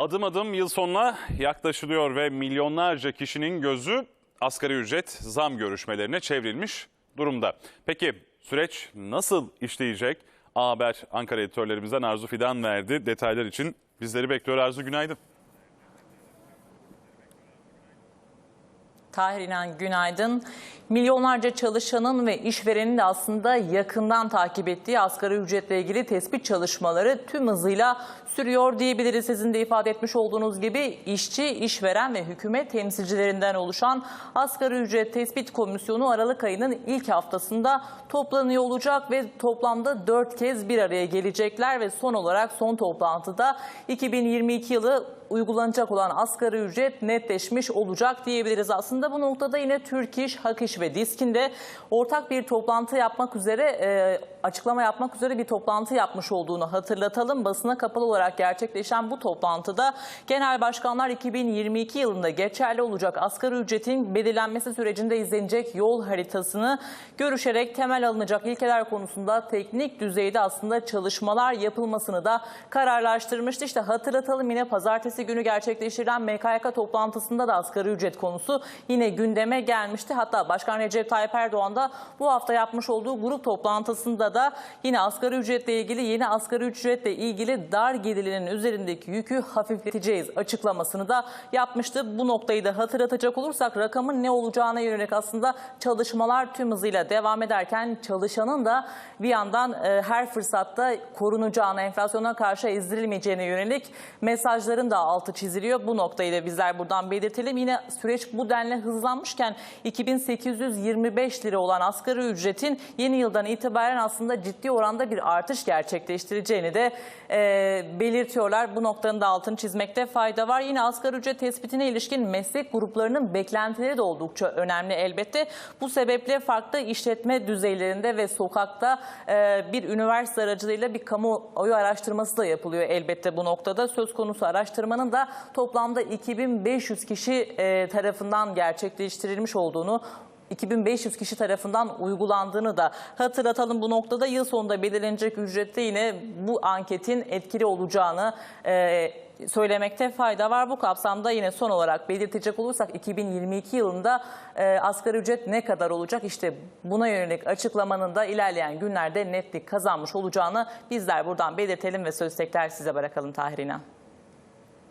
Adım adım yıl sonuna yaklaşılıyor ve milyonlarca kişinin gözü asgari ücret zam görüşmelerine çevrilmiş durumda. Peki süreç nasıl işleyecek? A Haber Ankara editörlerimizden Arzu Fidan verdi. Detaylar için bizleri bekliyor Arzu günaydın. Tahir İnan günaydın. Milyonlarca çalışanın ve işverenin de aslında yakından takip ettiği asgari ücretle ilgili tespit çalışmaları tüm hızıyla sürüyor diyebiliriz. Sizin de ifade etmiş olduğunuz gibi işçi, işveren ve hükümet temsilcilerinden oluşan asgari ücret tespit komisyonu Aralık ayının ilk haftasında toplanıyor olacak ve toplamda dört kez bir araya gelecekler ve son olarak son toplantıda 2022 yılı uygulanacak olan asgari ücret netleşmiş olacak diyebiliriz. Aslında bu noktada yine Türk İş, Hak İş ve DİSK'in de ortak bir toplantı yapmak üzere e, açıklama yapmak üzere bir toplantı yapmış olduğunu hatırlatalım. Basına kapalı olarak gerçekleşen bu toplantıda genel başkanlar 2022 yılında geçerli olacak asgari ücretin belirlenmesi sürecinde izlenecek yol haritasını görüşerek temel alınacak ilkeler konusunda teknik düzeyde aslında çalışmalar yapılmasını da kararlaştırmıştı. İşte hatırlatalım yine pazartesi günü gerçekleştirilen MKYK toplantısında da asgari ücret konusu yine gündeme gelmişti. Hatta Başkan Recep Tayyip Erdoğan da bu hafta yapmış olduğu grup toplantısında da yine asgari ücretle ilgili yeni asgari ücretle ilgili dar gelirlerin üzerindeki yükü hafifleteceğiz açıklamasını da yapmıştı. Bu noktayı da hatırlatacak olursak rakamın ne olacağına yönelik aslında çalışmalar tüm hızıyla devam ederken çalışanın da bir yandan e, her fırsatta korunacağına, enflasyona karşı ezdirilmeyeceğine yönelik mesajların da altı çiziliyor. Bu noktayı da bizler buradan belirtelim. Yine süreç bu denli hızlanmışken 2825 lira olan asgari ücretin yeni yıldan itibaren aslında ciddi oranda bir artış gerçekleştireceğini de e, belirtiyorlar. Bu noktanın da altını çizmekte fayda var. Yine asgari ücret tespitine ilişkin meslek gruplarının beklentileri de oldukça önemli elbette. Bu sebeple farklı işletme düzeylerinde ve sokakta e, bir üniversite aracılığıyla bir kamuoyu araştırması da yapılıyor elbette bu noktada. Söz konusu araştırmanın da toplamda 2500 kişi e, tarafından gerçekleştirilmiş olduğunu 2500 kişi tarafından uygulandığını da hatırlatalım. Bu noktada yıl sonunda belirlenecek ücrette yine bu anketin etkili olacağını e, söylemekte fayda var. Bu kapsamda yine son olarak belirtecek olursak 2022 yılında e, asgari ücret ne kadar olacak? İşte buna yönelik açıklamanın da ilerleyen günlerde netlik kazanmış olacağını bizler buradan belirtelim ve söz tekrar size bırakalım Tahir İnan.